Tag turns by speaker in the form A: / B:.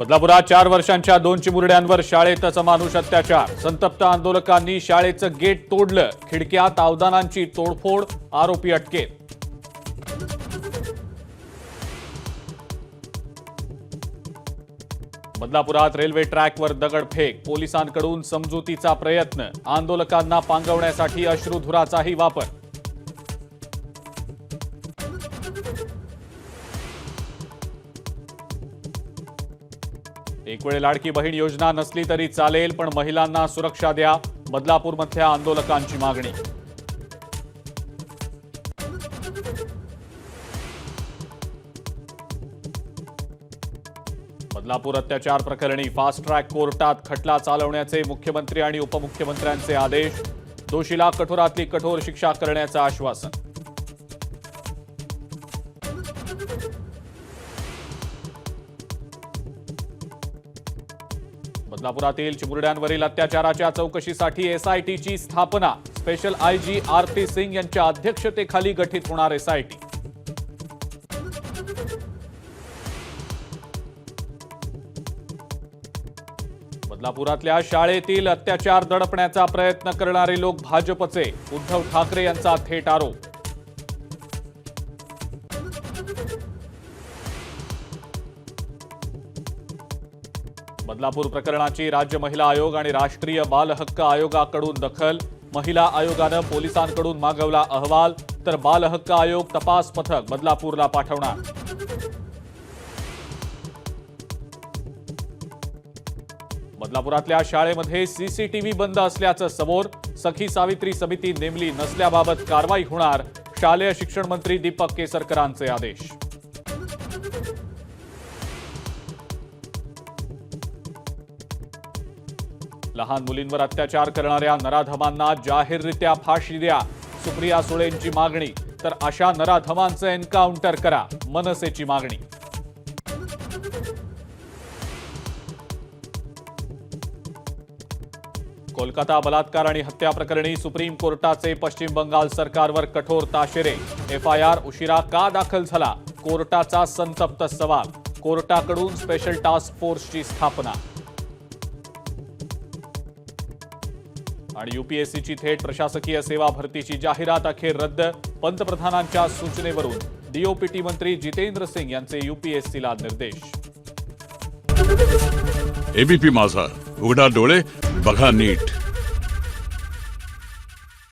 A: बदलापुरात चार वर्षांच्या दोन चिमुरड्यांवर शाळेतच अमानुष अत्याचार संतप्त आंदोलकांनी शाळेचं गेट तोडलं. खिडक्यात अवदानांची तोडफोड आरोपी अटकेत. बदलापुरात रेल्वे ट्रॅकवर दगडफेक पोलिसांकडून समजुतीचा प्रयत्न. आंदोलकांना पांगवण्यासाठी अश्रुधुराचाही वापर. एक वेळ लाडकी बहीण योजना नसली तरी चालेल पण महिलांना सुरक्षा द्या बदलापूरमधल्या आंदोलकांची मागणी. बदलापूर अत्याचार प्रकरणी फास्ट ट्रॅक कोर्टात खटला चालवण्याचे मुख्यमंत्री आणि उपमुख्यमंत्र्यांचे आदेश दोषीला कठोरातली कठोर शिक्षा करण्याचं आश्वासन. बदलापुरातील चिमुरड्यांवरील अत्याचाराच्या चौकशीसाठी एसआयटीची स्थापना. स्पेशल आयजी आरती सिंग यांच्या अध्यक्षतेखाली गठीत होणार एसआयटी बदलापुरातल्या शाळेतील अत्याचार दडपण्याचा प्रयत्न करणारे लोक भाजपचे. उद्धव ठाकरे यांचा थेट आरोप. बदलापूर प्रकरणाची राज्य महिला आयोग आणि राष्ट्रीय बाल हक्क आयोगाकडून दखल. महिला आयोगानं पोलिसांकडून मागवला अहवाल. तर बाल हक्क आयोग तपास पथक बदलापूरला पाठवणार. बदलापुरातल्या शाळेमध्ये सीसीटीव्ही बंद असल्याचं समोर सखी सावित्री समिती नेमली नसल्याबाबत कारवाई होणार शालेय शिक्षण मंत्री दीपक केसरकरांचे आदेश. लहान मुलींवर अत्याचार करणाऱ्या नराधमांना जाहीररित्या फाशी द्या. सुप्रिया सुळेंची मागणी. तर अशा नराधमांचं एन्काउंटर करा. मनसेची मागणी. कोलकाता बलात्कार आणि हत्या प्रकरणी सुप्रीम कोर्टाचे पश्चिम बंगाल सरकारवर कठोर ताशेरे. एफ आय आर उशिरा का दाखल झाला? कोर्टाचा संतप्त सवाल. कोर्टाकडून स्पेशल टास्क फोर्सची स्थापना. आणि युपीएससीची थेट प्रशासकीय सेवा भरतीची जाहिरात अखेर रद्द. पंतप्रधानांच्या सूचनेवरून डीओपीटी मंत्री जितेंद्र सिंग यांचे युपीएससीला निर्देश.
B: एबीपी माझा. उघडा डोळे बघा नीट.